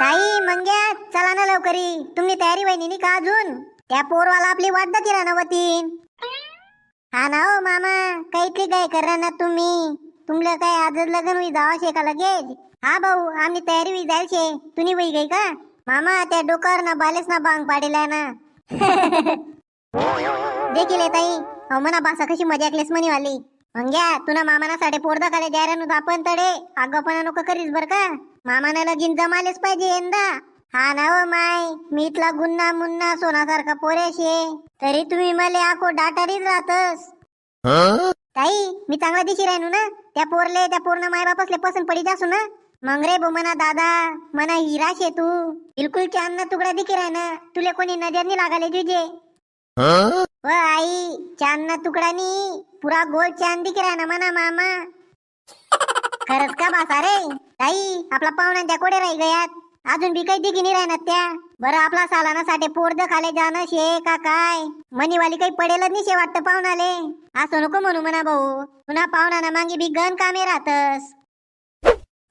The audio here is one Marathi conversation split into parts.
ताई मंग्या चला ना लवकरी. तुम्ही तयारी वहिनी का अजून? त्या पोरवाला आपली वाट ना वतीन हा ना हो मामा काही काय करा ना तुम्ही. तुमलं काय आजच लग्न होई जावा शे का लगेच? हा भाऊ आम्ही तयारी होई जायल शे. तुम्ही वही गई का? मामा त्या डोकर ना बालेस ना बांग पाडेला ना. देखील ताई. अहो म्हणा बासा कशी मजा ऐकलीस म्हणी वाली. मंग्या तुना मामाना साडे पोरदा खाले द्यायला नु आपण तडे. आगपणा नको करीस बर का? मामानाला लगीन जमालेच पाहिजे यंदा. हा ना हो माय मी इथला गुन्ना मुन्ना सोनासारखा पोरेशे. तरी तुम्ही मला आखो डाटारीच राहतस. ताई मी चांगला दिशी राहिनू ना? त्या पोरले त्या पूर्ण माय बापसले पसंत पडी जासू ना? मग रे बो मना दादा मना हिरा शे तू. बिलकुल चांदना तुकडा दिखी राह ना तुले कोणी नजर नाही लागाले जुजे व आई चांदना तुकडानी पुरा गोल चांद दिखी राह ना मना मामा. खरंच का बासा रे? ताई आपला पाहुणा त्या कोडे राही गयात. अजून बी काही दिगी नाही राहणार त्या. बरं आपला सालाना साठी पोरद खाले जाणं शे का काय? मनीवाली काही पडेलच नाही शे वाटतं पाहुणाले. असं नको म्हणू म्हणा भाऊ. पुन्हा पाहुणा मागे बी गण कामे राहतस.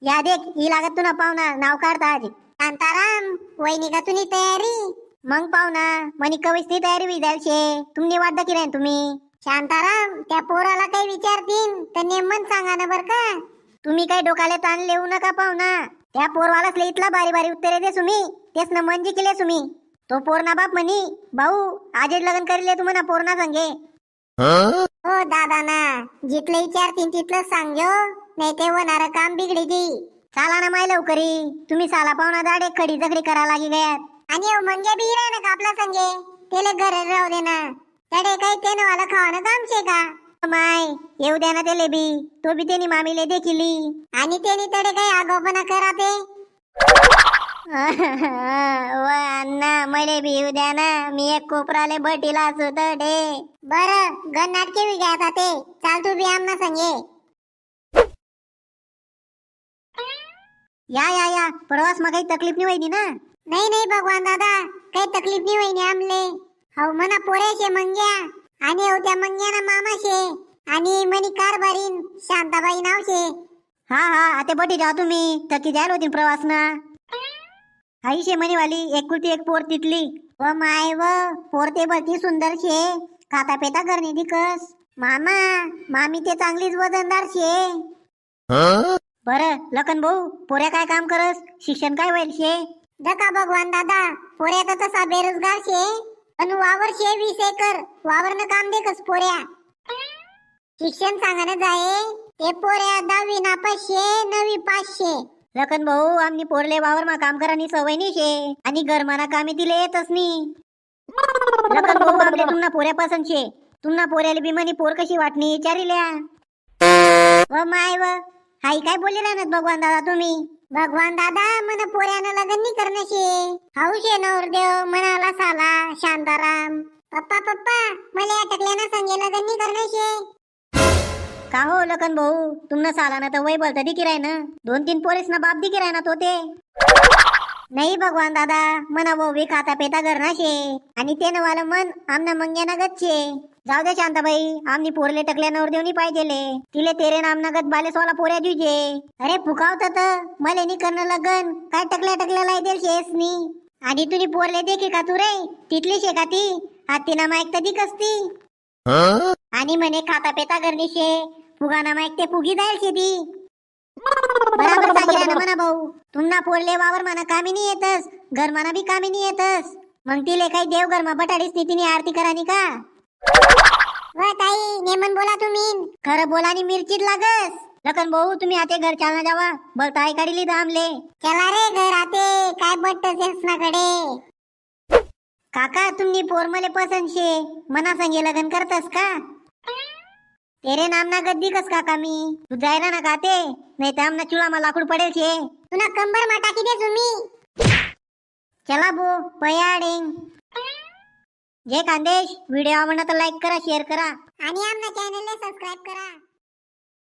या देख ही लागत तुला पाहुणा. नाव काढता आज शांताराम वहिनी का तुनी तयारी? मग पाहुणा मनी कवचनी तयारी बी जाईल शे. तुम्ही वाटत की नाही तुम्ही? शांताराम त्या पोराला काही विचारतीन तर नेमन सांगा ना बर का? तुम्ही काही डोकाले ताण लिहू नका पाहुणा. त्या पोरवालाच इथला बारी बारी उत्तरे दे तुम्ही तेच न म्हणजे केले तुम्ही तो पोरणा बाप म्हणी भाऊ आजच लग्न करीले तुम्हाला पोरणा पोरना संगे. हो दादा ना जिथलं विचारतीन तिथलं सांगो नाही ते होणार काम बिगडी ती चाला ना माय लवकरी. तुम्ही साला पाहुणा दाडे खडी जखडी करा लागी गयात. आणि म्हणजे बी ना का आपला संगे? त्याला घर राहू दे ना. तडे काही ते वाला खावानं काम शे का? माय येऊ द्या ना त्याले बी. तो बी त्यांनी मामीले देखिली आणि त्यांनी तडे काही आगोपणा करा ते? व अण्णा मले बी येऊ द्या ना. मी एक कोपराले बटीला असू तडे बर गण नाटके बी घ्या आता ते. चाल तू बी आमना संगे. या या या. प्रवास मग काही तकलीफ नाही वहिनी ना? नाही नाही भगवान दादा. काही तकलीफ नाही वहिनी आमले. हो म्हणा पोऱ्याशे मंग्या. आणि हो त्या मंग्याना मामाशे. आणि मनी कारभारीन शांताबाई नावशे. हा हा आता बटी जाऊ तुम्ही. थकी जायला होती प्रवास ना आईशे मनीवाली एकुलती एक पोर तिथली व माय व पोर ते बळती सुंदर शे खाता पेता करणे दिकस मामा मामी ते चांगलीच वजनदार शे बर लखन भाऊ पोऱ्या काय काम करस? शिक्षण काय होईल शे दका भगवान दादा पोऱ्या तर तसा बेरोजगार शे अन वावर शे वीस एकर. वावरनं काम दे कस पोऱ्या. शिक्षण सांगायला जाये ते पोऱ्या दहावी ना पाचशे नवी पाचशे लखन भाऊ आम्ही पोरले वावर मा काम करानी सवय नाही शे आणि गरमाना कामे दिले येतच नी. लखन भाऊ आमले तुमना पोऱ्या पसंत शे. तुमना पोऱ्याले बिमानी पोर कशी वाटणी विचारिल्या. व माय व हाई काय बोलले ना भगवान दादा तुम्ही? भगवान दादा मन पोऱ्यानं लग्न नाही करणं शे हौशे नवरदेव मनाला साला शांताराम. पप्पा पप्पा मला अटकल्यानं संगे लग्न नाही करणं शे का हो लखन भाऊ? तुमनं साला ना तर वय बोलता दिकी राय ना दोन तीन पोरीस ना बाप दिकी राय ना तो ते नाही भगवान दादा मना भाऊ बी खाता पेता घरना शे आणि ते वाला मन आमना मंग्याना शे जाऊ दे शांताबाई आमनी पोरले टकल्यावर देऊनी पाहिजेले. तिले तेरे नाम नगत बालेस वाला पोऱ्या जुजे अरे फुकावत मले नी करणं लगन. काय टकल्या टकल्या लाई देल शेस नी आणि तुनी पोरले देखी का तू रे? तिथली शे का ती? हातीना माईक तर दिकस कसती आणि म्हणे खाता पेता करणी शे फुगाना माईक ते फुगी जाईल शे ती. बराबर सांगितलं म्हणा भाऊ. तुम्हाला पोरले वावर म्हणा कामी नाही येतस. घर म्हणा बी कामी नाही येतस. मग तिले काही देव घर मा बटाडीस तिने आरती करानी का? व ताई नेमन बोला तुम्ही. खरं बोला आणि मिरचीत लागस. लखन भाऊ तुम्ही आते घर चालना जावा. आई काढली आमले चला रे घर आते. काय बट्टकडे काका तुम्ही पोर मले पसंत शे मना संगे लग्न करतस का? तेरे नाम ना गद्दी कस काका मी. तू जायला ना काते नाही तर आमना चुला मा लाकूड पडेल शे. तुला कंबर मा टाकी दे तुम्ही चला बो पयाडिंग जय खानदेश व्हिडिओ आवडला तर लाईक करा शेअर करा. आणि आमना चॅनलला सबस्क्राईब करा.